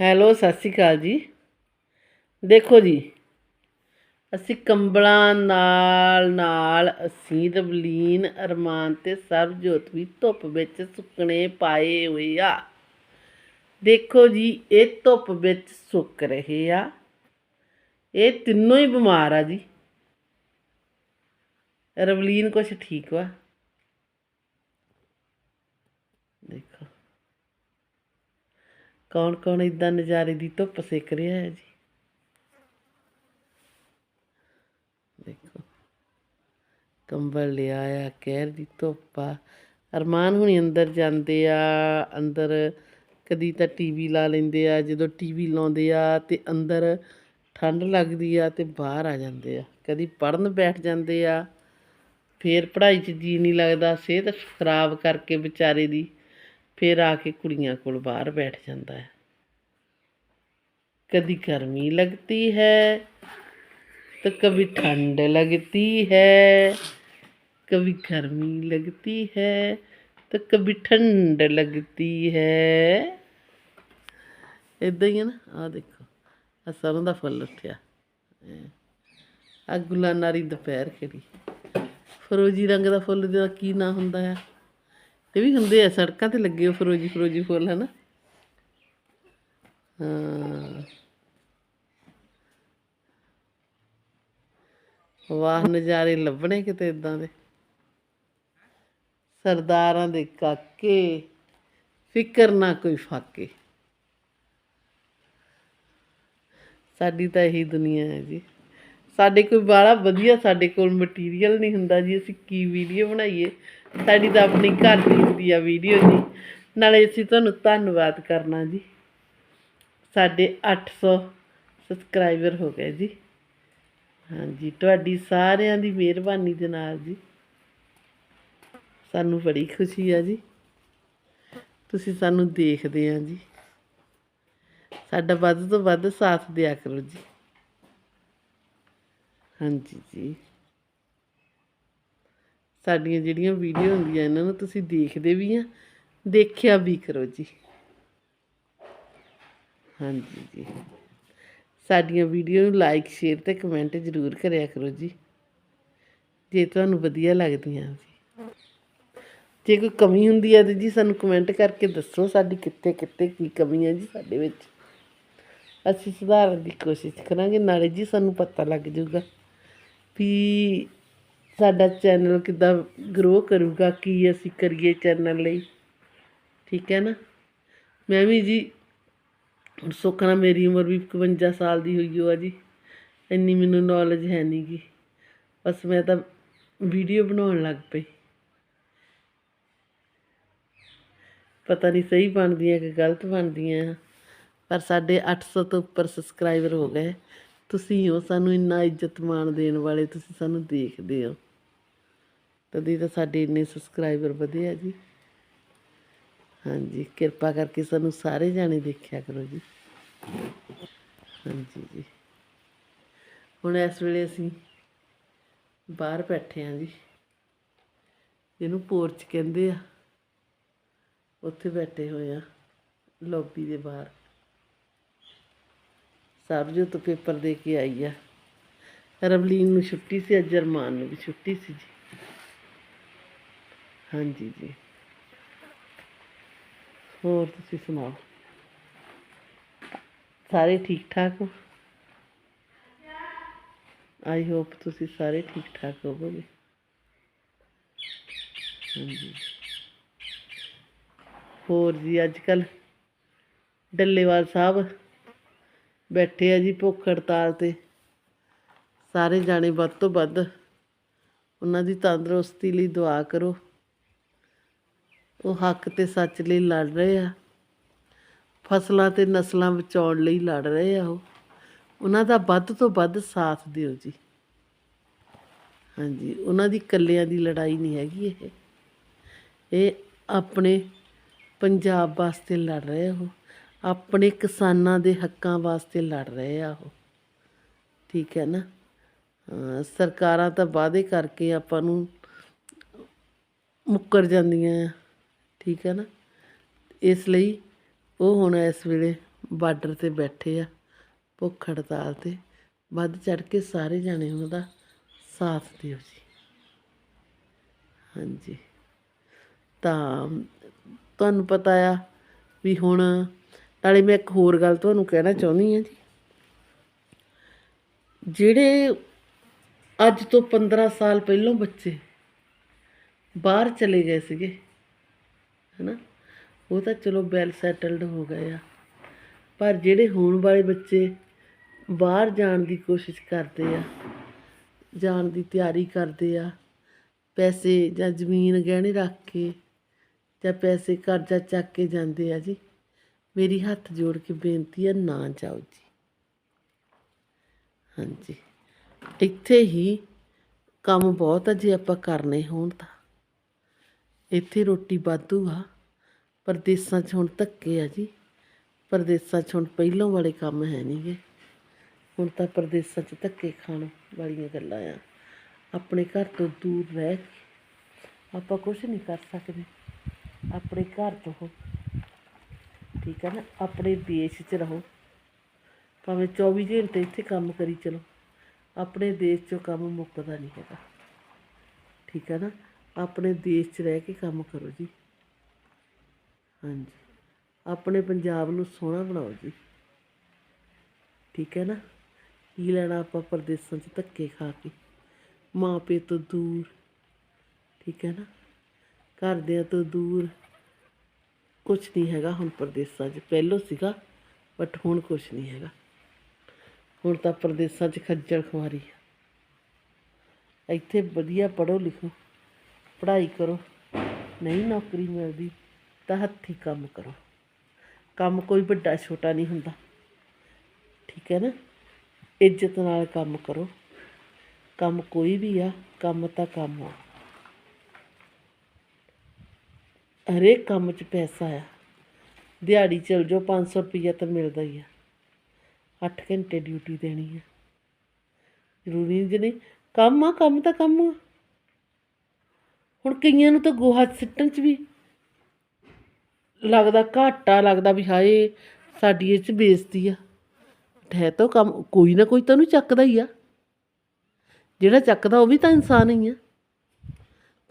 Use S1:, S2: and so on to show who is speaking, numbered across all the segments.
S1: Hello, ਸਤਿ ਸ਼੍ਰੀ ਅਕਾਲ ਜੀ। ਦੇਖੋ ਜੀ, ਅਸੀਂ ਕੰਬਲਾਂ ਨਾਲ ਨਾਲ ਅਸੀਂ ਰਵਲੀਨ, ਅਰਮਾਨ ਤੇ ਸਰਬਜੋਤ ਵੀ ਧੁੱਪ ਵਿੱਚ ਸੁੱਕਣੇ ਪਾਏ ਹੋਏ ਆ। ਦੇਖੋ ਜੀ, ਇਹ ਧੁੱਪ ਵਿੱਚ ਸੁੱਕ ਰਹੇ ਆ। ਇਹ ਤਿੰਨੋਂ ਹੀ ਬਿਮਾਰ ਆ ਜੀ। ਰਵਲੀਨ ਕੁਛ ਠੀਕ ਵਾ ਦੇਖੋ ਕੌਣ ਕੌਣ ਇਦਾਂ ਨਜ਼ਾਰੇ ਦੀ ਧੁੱਪ ਸੇਕ ਰਿਹਾ ਹੈ ਜੀ? ਦੇਖੋ। ਕੰਬਲ ਲਿਆ ਆ, ਕਹਿਰ ਦੀ ਧੁੱਪ ਆ। ਅਰਮਾਨ ਹੁਣੀ ਅੰਦਰ ਜਾਂਦੇ ਆ, ਅੰਦਰ ਕਦੀ ਤਾਂ ਟੀਵੀ ਲਾ ਲੈਂਦੇ ਆ, ਜਦੋਂ ਟੀਵੀ ਲਾਉਂਦੇ ਆ ਤੇ ਅੰਦਰ ਠੰਡ ਲੱਗਦੀ ਆ ਤੇ ਬਾਹਰ ਆ ਜਾਂਦੇ ਆ। ਕਦੀ ਪੜਨ ਬੈਠ ਜਾਂਦੇ ਆ, ਫੇਰ ਪੜ੍ਹਾਈ 'ਚ ਜੀ ਨਹੀਂ ਲੱਗਦਾ, ਸਿਹਤ ਖਰਾਬ ਕਰਕੇ ਵਿਚਾਰੇ ਦੀ। ਫਿਰ ਆ ਕੇ ਕੁੜੀਆਂ ਕੋਲ ਬਾਹਰ ਬੈਠ ਜਾਂਦਾ ਹੈ कभी गर्मी लगती है तो कभी ठंड लगती है कभी गर्मी लगती है तो कभी ठंड लगती है ਇਦਾਂ ਹੀ ਹੈ ਨਾ ਆ ਦੇਖੋ ਆ ਸਰੋਂ ਦਾ ਫੁੱਲ ਉੱਠਿਆ ਆ ਗੁਲਾਨਾਰੀ ਦੁਪਹਿਰ ਖੜੀ ਫਰੋਜੀ ਰੰਗ ਦਾ ਫੁੱਲ ਦਾ ਕੀ ਨਾਂ ਹੁੰਦਾ ਆ ਵੀ ਹੁੰਦੇ ਆ, ਸੜਕਾਂ ਤੇ ਲੱਗੇ ਹੋ ਫਰੋਜੀ ਫਰੋਜੀ ਫੁੱਲ, ਹਨਾ? ਹਾਂ। ਵਾਹ, ਨਜ਼ਾਰੇ ਲੱਭਣੇ ਕਿਤੇ ਇਦਾਂ ਦੇ। ਸਰਦਾਰਾਂ ਦੇ ਕਾਕੇ, ਫਿਕਰ ਨਾ ਕੋਈ ਫਾਕੇ। ਸਾਡੀ ਤਾਂ ਇਹੀ ਦੁਨੀਆ ਹੈ ਜੀ। ਸਾਡੇ ਕੋਈ ਬਾਲਾ ਵਧੀਆ, ਸਾਡੇ ਕੋਲ ਮਟੀਰੀਅਲ ਨਹੀਂ ਹੁੰਦਾ ਜੀ, ਅਸੀਂ ਕੀ ਵੀਡੀਓ ਬਣਾਈਏ? ਸਾਡੀ ਤਾਂ ਆਪਣੀ ਘਰ ਦੀ ਹੁੰਦੀ ਆ ਵੀਡੀਓ ਜੀ। ਨਾਲੇ ਅਸੀਂ ਤੁਹਾਨੂੰ ਧੰਨਵਾਦ ਕਰਨਾ ਜੀ। ਸਾਡੇ 800 ਸਬਸਕ੍ਰਾਈਬਰ ਹੋ ਗਏ ਜੀ। ਹਾਂਜੀ, ਤੁਹਾਡੀ ਸਾਰਿਆਂ ਦੀ ਮਿਹਰਬਾਨੀ ਦੇ ਨਾਲ ਜੀ। ਸਾਨੂੰ ਬੜੀ ਖੁਸ਼ੀ ਆ ਜੀ। ਤੁਸੀਂ ਸਾਨੂੰ ਦੇਖਦੇ ਆ ਜੀ। ਸਾਡਾ ਵੱਧ ਤੋਂ ਵੱਧ ਸਾਥ ਦਿਆ ਕਰੋ ਜੀ। ਹਾਂਜੀ ਜੀ। ਸਾਡੀਆਂ ਜਿਹੜੀਆਂ ਵੀਡੀਓ ਹੁੰਦੀਆਂ ਇਹਨਾਂ ਨੂੰ ਤੁਸੀਂ ਦੇਖਦੇ ਵੀ ਆ, ਦੇਖਿਆ ਵੀ ਕਰੋ ਜੀ। ਹਾਂਜੀ ਜੀ। ਸਾਡੀਆਂ ਵੀਡੀਓ ਨੂੰ ਲਾਈਕ ਸ਼ੇਅਰ ਤੇ ਕਮੈਂਟ ਜ਼ਰੂਰ ਕਰਿਆ ਕਰੋ ਜੀ। ਜੇ ਤੁਹਾਨੂੰ ਵਧੀਆ ਲੱਗਦੀਆਂ ਜੀ। ਜੇ ਕੋਈ ਕਮੀ ਹੁੰਦੀ ਹੈ ਤੇ ਜੀ ਸਾਨੂੰ ਕਮੈਂਟ ਕਰਕੇ ਦੱਸੋ ਸਾਡੀ ਕਿੱਥੇ ਕਿੱਥੇ ਕੀ ਕਮੀ ਹੈ ਜੀ ਸਾਡੇ ਵਿੱਚ। ਅਸੀਂ ਸੁਧਾਰਨ ਦੀ ਕੋਸ਼ਿਸ਼ ਕਰਾਂਗੇ, ਨਾਲੇ ਜੀ ਸਾਨੂੰ ਪਤਾ ਲੱਗ ਜਾਊਗਾ ਵੀ ਸਾਡਾ ਚੈਨਲ ਕਿੱਦਾਂ ਗਰੋ ਕਰੂਗਾ, ਕੀ ਅਸੀਂ ਕਰੀਏ ਚੈਨਲ ਲਈ। ਠੀਕ ਹੈ ਨਾ? ਮੈਂ ਵੀ ਜੀ ਸੁੱਖ ਨਾਲ ਮੇਰੀ ਉਮਰ ਵੀ 51 ਸਾਲ ਦੀ ਹੋਈ ਓ ਆ ਜੀ। ਇੰਨੀ ਮੈਨੂੰ ਨੌਲੇਜ ਹੈ ਨਹੀਂ ਗੀ। ਬਸ ਮੈਂ ਤਾਂ ਵੀਡੀਓ ਬਣਾਉਣ ਲੱਗ ਪਈ। ਪਤਾ ਨਹੀਂ ਸਹੀ ਬਣਦੀਆਂ ਕਿ ਗਲਤ ਬਣਦੀਆਂ। ਪਰ ਸਾਡੇ 800 ਤੋਂ ਉੱਪਰ ਸਬਸਕ੍ਰਾਈਬਰ ਹੋ ਗਏ। ਤੁਸੀਂ ਹੋ ਸਾਨੂੰ ਇੰਨਾ ਇੱਜ਼ਤ ਮਾਣ ਦੇਣ ਵਾਲੇ, ਤੁਸੀਂ ਸਾਨੂੰ ਦੇਖਦੇ ਹੋ। ਤਦੀ ਤਾਂ ਸਾਡੇ ਇੰਨੇ ਸਬਸਕ੍ਰਾਈਬਰ ਵਧੇ ਆ ਜੀ। ਹਾਂਜੀ, ਕਿਰਪਾ ਕਰਕੇ ਸਾਨੂੰ ਸਾਰੇ ਜਾਣੇ ਦੇਖਿਆ ਕਰੋ ਜੀ। ਹਾਂਜੀ ਜੀ। ਹੁਣ ਇਸ ਵੇਲੇ ਅਸੀਂ ਬਾਹਰ ਬੈਠੇ ਹਾਂ ਜੀ। ਜਿਹਨੂੰ ਪੋਰਚ ਕਹਿੰਦੇ ਆ। ਉੱਥੇ ਬੈਠੇ ਹੋਏ ਆ ਲੌਬੀ ਦੇ ਬਾਹਰ। ਸਰਬਜੋਤ ਪੇਪਰ ਦੇ ਕੇ ਆਈ ਆ। ਰਵਲੀਨ ਨੂੰ ਛੁੱਟੀ ਸੀ, ਅੱਜ ਅਰਮਾਨ ਨੂੰ ਵੀ ਛੁੱਟੀ ਸੀ ਜੀ। ਹਾਂਜੀ ਜੀ। ਹੋਰ ਤੁਸੀਂ ਸੁਣਾਓ? ਸਾਰੇ ਠੀਕ ਠਾਕ ਹੋ? ਆਈ ਹੋਪ ਤੁਸੀਂ ਸਾਰੇ ਠੀਕ ਠਾਕ ਹੋਵੋਗੇ। ਹਾਂਜੀ। ਹੋਰ ਜੀ ਅੱਜ ਕੱਲ ਡੱਲੇਵਾਲ ਸਾਹਿਬ ਬੈਠੇ ਆ ਜੀ ਭੁੱਖ ਹੜਤਾਲ ਤੇ। ਸਾਰੇ ਜਾਣੇ ਵੱਧ ਤੋਂ ਵੱਧ ਉਹਨਾਂ ਦੀ ਤੰਦਰੁਸਤੀ ਲਈ ਦੁਆ ਕਰੋ। ਉਹ ਹੱਕ ਤੇ ਸੱਚ ਲਈ ਲੜ ਰਹੇ ਆ। ਫਸਲਾਂ ਤੇ ਨਸਲਾਂ ਬਚਾਉਣ ਲਈ ਲੜ ਰਹੇ ਆ ਉਹ। ਉਹਨਾਂ ਦਾ ਵੱਧ ਤੋਂ ਵੱਧ ਸਾਥ ਦਿਓ ਜੀ। ਹਾਂਜੀ, ਉਹਨਾਂ ਦੀ ਇਕੱਲਿਆਂ ਦੀ ਲੜਾਈ ਨਹੀਂ ਹੈਗੀ ਇਹ। ਇਹ ਆਪਣੇ ਪੰਜਾਬ ਵਾਸਤੇ ਲੜ ਰਹੇ ਆ ਉਹ। ਆਪਣੇ ਕਿਸਾਨਾਂ ਦੇ ਹੱਕਾਂ ਵਾਸਤੇ ਲੜ ਰਹੇ ਆ ਉਹ। ਠੀਕ ਹੈ ਨਾ? ਸਰਕਾਰਾਂ ਤਾਂ ਵਾਅਦੇ ਕਰਕੇ ਆਪਾਂ ਨੂੰ ਮੁੱਕਰ ਜਾਂਦੀਆਂ ਆ। ਠੀਕ ਹੈ ਨਾ? ਇਸ ਲਈ ਉਹ ਹੁਣ ਇਸ ਵੇਲੇ ਬਾਰਡਰ ਤੇ ਬੈਠੇ ਆ, ਭੁੱਖ ਹੜਤਾਲ ਤੇ। ਵੱਧ ਚੜ ਕੇ ਸਾਰੇ ਜਾਣੇ ਉਹਨਾਂ ਦਾ ਸਾਥ ਦਿਓ ਜੀ। ਹਾਂਜੀ। ਤਾਂ ਤੁਹਾਨੂੰ ਪਤਾ ਆ ਵੀ ਹੁਣ ਨਾਲੇ ਮੈਂ ਇੱਕ ਹੋਰ ਗੱਲ ਤੁਹਾਨੂੰ ਕਹਿਣਾ ਚਾਹੁੰਦੀ ਹਾਂ ਜੀ। ਜਿਹੜੇ ਅੱਜ ਤੋਂ 15 ਸਾਲ ਪਹਿਲਾਂ ਬੱਚੇ ਬਾਹਰ ਚਲੇ ਗਏ ਸੀਗੇ ਹਨਾ? ਉਹ ਤਾਂ ਚਲੋ ਵੈਲ ਸੈਟਲਡ ਹੋ ਗਏ ਆ। ਪਰ ਜਿਹੜੇ ਹੋਣ ਵਾਲੇ ਬੱਚੇ ਬਾਹਰ ਜਾਣ ਦੀ ਕੋਸ਼ਿਸ਼ ਕਰਦੇ ਆ, ਜਾਣ ਦੀ ਤਿਆਰੀ ਕਰਦੇ ਆ, ਪੈਸੇ ਜਾਂ ਜ਼ਮੀਨ ਗਹਿਣੇ ਰੱਖ ਕੇ ਜਾਂ ਪੈਸੇ ਕਰਜ਼ਾ ਚੱਕ ਕੇ ਜਾਂਦੇ ਆ ਜੀ, ਮੇਰੀ ਹੱਥ ਜੋੜ ਕੇ ਬੇਨਤੀ ਹੈ ਨਾ ਜਾਓ ਜੀ। ਹਾਂਜੀ। ਇੱਥੇ ਹੀ ਕੰਮ ਬਹੁਤ ਆ, ਜੇ ਆਪਾਂ ਕਰਨੇ ਹੋਣ ਤਾਂ। ਇੱਥੇ ਰੋਟੀ ਵਾਧੂ ਆ। ਪਰਦੇਸਾਂ 'ਚ ਹੁਣ ਧੱਕੇ ਆ ਜੀ। ਪਰਦੇਸਾਂ 'ਚ ਹੁਣ ਪਹਿਲੋਂ ਵਾਲੇ ਕੰਮ ਹੈ ਨਹੀਂਗੇ ਹੁਣ ਤਾਂ ਪਰਦੇਸਾਂ 'ਚ ਧੱਕੇ ਖਾਣ ਵਾਲੀਆਂ ਗੱਲਾਂ ਆ। ਆਪਣੇ ਘਰ ਤੋਂ ਦੂਰ ਰਹਿ ਕੇ ਆਪਾਂ ਕੁਝ ਨਹੀਂ ਕਰ ਸਕਦੇ। ਆਪਣੇ ਘਰ ਤੋਂ ਠੀਕ ਹੈ ਨਾ? ਆਪਣੇ ਦੇਸ਼ 'ਚ ਰਹੋ। ਭਾਵੇਂ 24 ਘੰਟੇ ਇੱਥੇ ਕੰਮ ਕਰੀ ਚਲੋ। ਆਪਣੇ ਦੇਸ਼ 'ਚੋਂ ਕੰਮ ਮੁੱਕਦਾ ਨਹੀਂ ਹੈਗਾ। ਠੀਕ ਹੈ ਨਾ? ਆਪਣੇ ਦੇਸ਼ 'ਚ ਰਹਿ ਕੇ ਕੰਮ ਕਰੋ ਜੀ। ਹਾਂਜੀ। ਆਪਣੇ ਪੰਜਾਬ ਨੂੰ ਸੋਹਣਾ ਬਣਾਓ ਜੀ। ਠੀਕ ਹੈ ਨਾ? ਕੀ ਲੈਣਾ ਆਪਾਂ ਪਰਦੇਸਾਂ 'ਚ ਧੱਕੇ ਖਾ ਕੇ? ਮਾਂ ਪਿਓ ਤੋਂ ਦੂਰ। ਠੀਕ ਹੈ ਨਾ? ਘਰਦਿਆਂ ਤੋਂ ਦੂਰ। ਕੁਝ ਨਹੀਂ ਹੈਗਾ ਹੁਣ ਪਰਦੇਸਾਂ 'ਚ। ਪਹਿਲੋਂ ਸੀਗਾ ਬਟ ਹੁਣ ਕੁਝ ਨਹੀਂ ਹੈਗਾ। ਹੁਣ ਤਾਂ ਪਰਦੇਸਾਂ 'ਚ ਖੱਜਲ ਖੁਆਰੀ ਆ। ਇੱਥੇ ਵਧੀਆ ਪੜ੍ਹੋ ਲਿਖੋ ਪੜ੍ਹਾਈ ਕਰੋ, ਨਹੀਂ ਨੌਕਰੀ ਮਿਲਦੀ ਤਾਂ ਹੱਥੀਂ ਕੰਮ ਕਰੋ। ਕੰਮ ਕੋਈ ਵੱਡਾ ਛੋਟਾ ਨਹੀਂ ਹੁੰਦਾ। ਠੀਕ ਹੈ ਨਾ? ਇੱਜ਼ਤ ਨਾਲ ਕੰਮ ਕਰੋ। ਕੰਮ ਕੋਈ ਵੀ ਆ, ਕੰਮ ਤਾਂ ਕੰਮ ਆ। ਹਰੇਕ ਕੰਮ 'ਚ ਪੈਸਾ ਆ। ਦਿਹਾੜੀ ਚਲ ਜਾਓ 500 ਰੁਪਈਆ ਤਾਂ ਮਿਲਦਾ ਹੀ ਆ। 8 ਘੰਟੇ ਡਿਊਟੀ ਦੇਣੀ ਆ। ਜ਼ਰੂਰੀ ਨਹੀਂ ਨਹੀਂ, ਕੰਮ ਆ, ਕੰਮ ਤਾਂ ਕੰਮ ਆ। ਹੁਣ ਕਈਆਂ ਨੂੰ ਤਾਂ ਗੋਹਾ ਸਿੱਟਣ 'ਚ ਵੀ ਲੱਗਦਾ ਘਾਟਾ, ਲੱਗਦਾ ਵੀ ਹਾਏ, ਸਾਡੀ ਇਹ 'ਚ ਬੇਇੱਜ਼ਤੀ ਆ। ਹੈ ਤਾਂ ਕੰਮ, ਕੋਈ ਨਾ ਕੋਈ ਤਾਂ ਉਹਨੂੰ ਚੱਕਦਾ ਹੀ ਆ। ਜਿਹੜਾ ਚੱਕਦਾ ਉਹ ਵੀ ਤਾਂ ਇਨਸਾਨ ਹੀ ਆ।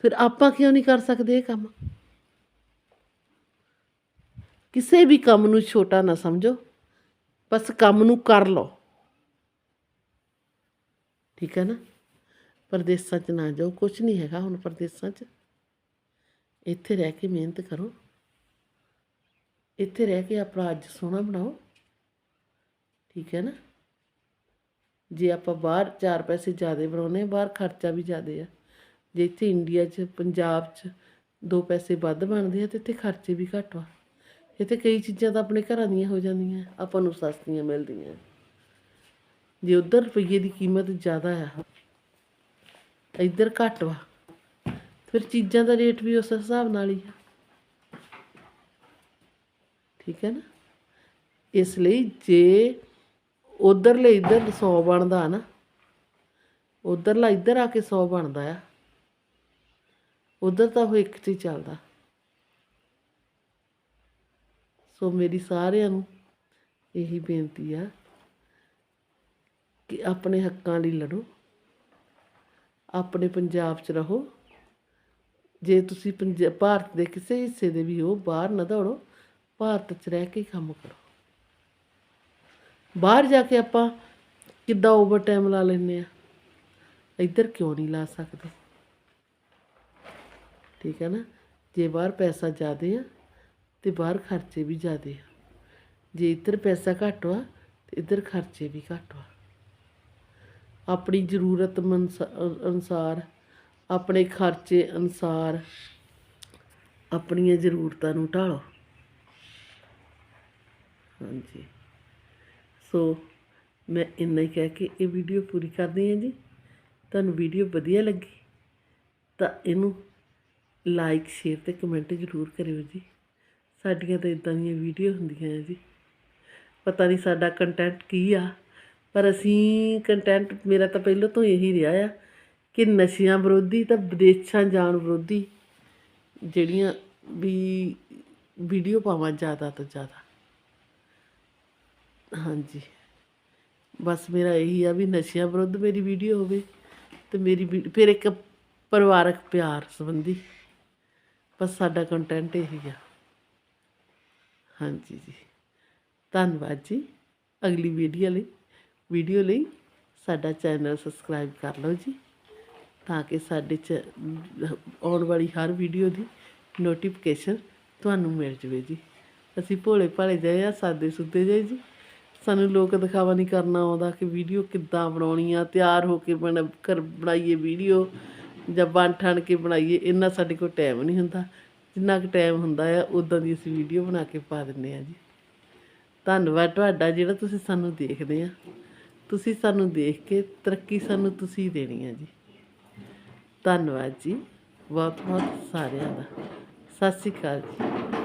S1: ਫਿਰ ਆਪਾਂ ਕਿਉਂ ਨਹੀਂ ਕਰ ਸਕਦੇ ਇਹ ਕੰਮ? ਕਿਸੇ ਵੀ ਕੰਮ ਨੂੰ ਛੋਟਾ ਨਾ ਸਮਝੋ। ਬਸ ਕੰਮ ਨੂੰ ਕਰ ਲਓ। ਠੀਕ ਹੈ ਨਾ? ਪਰਦੇਸਾਂ 'ਚ ਨਾ ਜਾਓ ਕੁਝ ਨਹੀਂ ਹੈਗਾ ਹੁਣ ਪਰਦੇਸਾਂ 'ਚ। ਇੱਥੇ ਰਹਿ ਕੇ ਮਿਹਨਤ ਕਰੋ। ਇੱਥੇ ਰਹਿ ਕੇ ਆਪਣਾ ਅੱਜ ਸੋਹਣਾ ਬਣਾਓ। ਠੀਕ ਹੈ ਨਾ? ਜੇ ਆਪਾਂ ਬਾਹਰ ਚਾਰ ਪੈਸੇ ਜ਼ਿਆਦਾ ਬਣਾਉਣੇ ਆ, ਬਾਹਰ ਖਰਚਾ ਵੀ ਜ਼ਿਆਦਾ ਆ। ਜੇ ਇੱਥੇ ਇੰਡੀਆ 'ਚ ਪੰਜਾਬ 'ਚ ਦੋ ਪੈਸੇ ਵੱਧ ਬਣਦੇ ਆ ਤੇ ਇੱਥੇ ਖਰਚੇ ਵੀ ਘੱਟ ਆ। ਇੱਥੇ ਕਈ ਚੀਜ਼ਾਂ ਤਾਂ ਆਪਣੇ ਘਰਾਂ ਦੀਆਂ ਹੋ ਜਾਂਦੀਆਂ ਆਪਾਂ ਨੂੰ ਸਸਤੀਆਂ ਮਿਲਦੀਆਂ। ਜੇ ਉਧਰ ਰੁਪਈਏ ਦੀ ਕੀਮਤ ਜ਼ਿਆਦਾ ਆ ਇੱਧਰ ਘੱਟ ਵਾ। ਫਿਰ ਚੀਜ਼ਾਂ ਦਾ ਰੇਟ ਵੀ ਉਸ ਹਿਸਾਬ ਨਾਲ ਹੀ ਆ। ਠੀਕ ਹੈ ਨਾ? ਇਸ ਲਈ ਜੇ ਉਧਰਲੇ ਇੱਧਰ 100 ਬਣਦਾ ਨਾ, ਉਧਰਲਾ ਇੱਧਰ ਆ ਕੇ 100 ਬਣਦਾ ਆ, ਉਧਰ ਤਾਂ ਉਹ ਇੱਕ 'ਚ ਹੀ ਚੱਲਦਾ। ਸੋ ਮੇਰੀ ਸਾਰਿਆਂ ਨੂੰ ਇਹੀ ਬੇਨਤੀ ਆ ਕਿ ਆਪਣੇ ਹੱਕਾਂ ਲਈ ਲੜੋ। ਆਪਣੇ ਪੰਜਾਬ 'ਚ ਰਹੋ। ਜੇ ਤੁਸੀਂ ਪੰਜ, ਭਾਰਤ ਦੇ ਕਿਸੇ ਹਿੱਸੇ ਦੇ ਵੀ ਹੋ, ਬਾਹਰ ਨਾ ਦੌੜੋ, ਭਾਰਤ 'ਚ ਰਹਿ ਕੇ ਕੰਮ ਕਰੋ। ਬਾਹਰ ਜਾ ਕੇ ਆਪਾਂ ਕਿੱਦਾਂ ਓਵਰ ਟਾਈਮ ਲਾ ਲੈਂਦੇ ਆ ਇੱਧਰ ਕਿਉਂ ਨਹੀਂ ਲਾ ਸਕਦੇ? ਠੀਕ ਹੈ ਨਾ? ਜੇ ਬਾਹਰ ਪੈਸਾ ਜ਼ਿਆਦੇ ਆ, ਤੇ ਬਾਹਰ ਖਰਚੇ ਵੀ ਜ਼ਿਆਦੇ ਆ। ਜੇ ਇੱਧਰ ਪੈਸਾ ਘੱਟ ਵਾ, ਤੇ ਇੱਧਰ ਖਰਚੇ ਵੀ ਘੱਟ ਵਾ। ਆਪਣੀ ਜ਼ਰੂਰਤ ਮਨਸ- ਅਨੁਸਾਰ, ਆਪਣੇ ਖਰਚੇ ਅਨੁਸਾਰ ਆਪਣੀਆਂ ਜ਼ਰੂਰਤਾਂ ਨੂੰ ਢਾਲੋ। ਹਾਂਜੀ। ਸੋ, ਮੈਂ ਇੰਨਾ ਹੀ ਕਹਿ ਕੇ ਇਹ ਵੀਡੀਓ ਪੂਰੀ ਕਰਦੀ ਹਾਂ ਜੀ। ਤੁਹਾਨੂੰ ਵੀਡੀਓ ਵਧੀਆ ਲੱਗੀ, ਤਾਂ ਇਹਨੂੰ ਲਾਈਕ, ਸ਼ੇਅਰ ਤੇ ਕਮੈਂਟ ਜ਼ਰੂਰ ਕਰਿਓ ਜੀ। ਸਾਡੀਆਂ ਤਾਂ ਇਦਾਂ ਦੀਆਂ ਵੀਡੀਓ ਹੁੰਦੀਆਂ ਹੈ ਜੀ। ਪਤਾ ਨਹੀਂ ਸਾਡਾ ਕੰਟੈਂਟ ਕੀ ਆ। ਪਰ ਅਸੀਂ ਕੰਟੈਂਟ ਮੇਰਾ ਤਾਂ ਪਹਿਲਾਂ ਤੋਂ ਇਹੀ ਰਿਹਾ ਆ ਕਿ ਨਸ਼ਿਆਂ ਵਿਰੋਧੀ ਤਾਂ ਵਿਦੇਸ਼ਾਂ ਜਾਣ ਵਿਰੋਧੀ ਜਿਹੜੀਆਂ ਵੀ ਵੀਡੀਓ ਪਾਵਾਂ ਜ਼ਿਆਦਾ ਤੋਂ ਜ਼ਿਆਦਾ। ਹਾਂਜੀ। ਬਸ ਮੇਰਾ ਇਹੀ ਆ ਵੀ ਨਸ਼ਿਆਂ ਵਿਰੁੱਧ ਮੇਰੀ ਵੀਡੀਓ ਹੋਵੇ ਤੇ ਮੇਰੀ ਵੀ- ਫਿਰ ਇੱਕ ਪਰਿਵਾਰਕ ਪਿਆਰ ਸੰਬੰਧੀ ਬਸ ਸਾਡਾ ਕੰਟੈਂਟ ਇਹੀ ਆ। ਹਾਂਜੀ ਜੀ। ਧੰਨਵਾਦ ਜੀ। ਅਗਲੀ ਵੀਡੀਓ ਲਈ। ਵੀਡੀਓ ਲਈ ਸਾਡਾ ਚੈਨਲ ਸਬਸਕ੍ਰਾਈਬ ਕਰ ਲਓ ਜੀ, ਤਾਂ ਕਿ ਸਾਡੇ ਚ ਆਉਣ ਵਾਲੀ ਹਰ ਵੀਡੀਓ ਦੀ ਨੋਟੀਫਿਕੇਸ਼ਨ ਤੁਹਾਨੂੰ ਮਿਲ ਜਵੇ ਜੀ। ਅਸੀਂ ਭੋਲੇ ਭਾਲੇ ਜਿਹੇ ਆ, ਸਾਦੇ ਸੁੱਦੇ ਜਿਹੇ ਜੀ। ਸਾਨੂੰ ਲੋਕ ਦਿਖਾਵਾ ਨਹੀਂ ਕਰਨਾ ਆਉਂਦਾ ਕਿ ਵੀਡੀਓ ਕਿੱਦਾਂ ਬਣਾਉਣੀ ਆ, ਤਿਆਰ ਹੋ ਕੇ ਬਣ, ਕਰ ਬਣਾਈਏ ਵੀਡੀਓ ਜਾਂ ਬਣ ਠਣ ਕੇ ਬਣਾਈਏ, ਇੰਨਾ ਸਾਡੇ ਕੋਲ ਟਾਈਮ ਨਹੀਂ ਹੁੰਦਾ। ਜਿੰਨਾ ਕੁ ਟਾਈਮ ਹੁੰਦਾ ਆ ਉਦਾਂ ਦੀ ਅਸੀਂ ਵੀਡੀਓ ਬਣਾ ਕੇ ਪਾ ਦਿੰਦੇ ਆ ਜੀ। ਧੰਨਵਾਦ ਤੁਹਾਡਾ ਜਿਹੜਾ ਤੁਸੀਂ ਸਾਨੂੰ ਦੇਖਦੇ ਆ। ਤੁਸੀਂ ਸਾਨੂੰ ਦੇਖ ਕੇ ਤਰੱਕੀ ਸਾਨੂੰ ਤੁਸੀਂ ਦੇਣੀ ਹੈ ਜੀ। ਧੰਨਵਾਦ ਜੀ। ਬਹੁਤ ਬਹੁਤ ਸਾਰਿਆਂ ਦਾ। ਸਤਿ ਸ਼੍ਰੀ ਅਕਾਲ ਜੀ।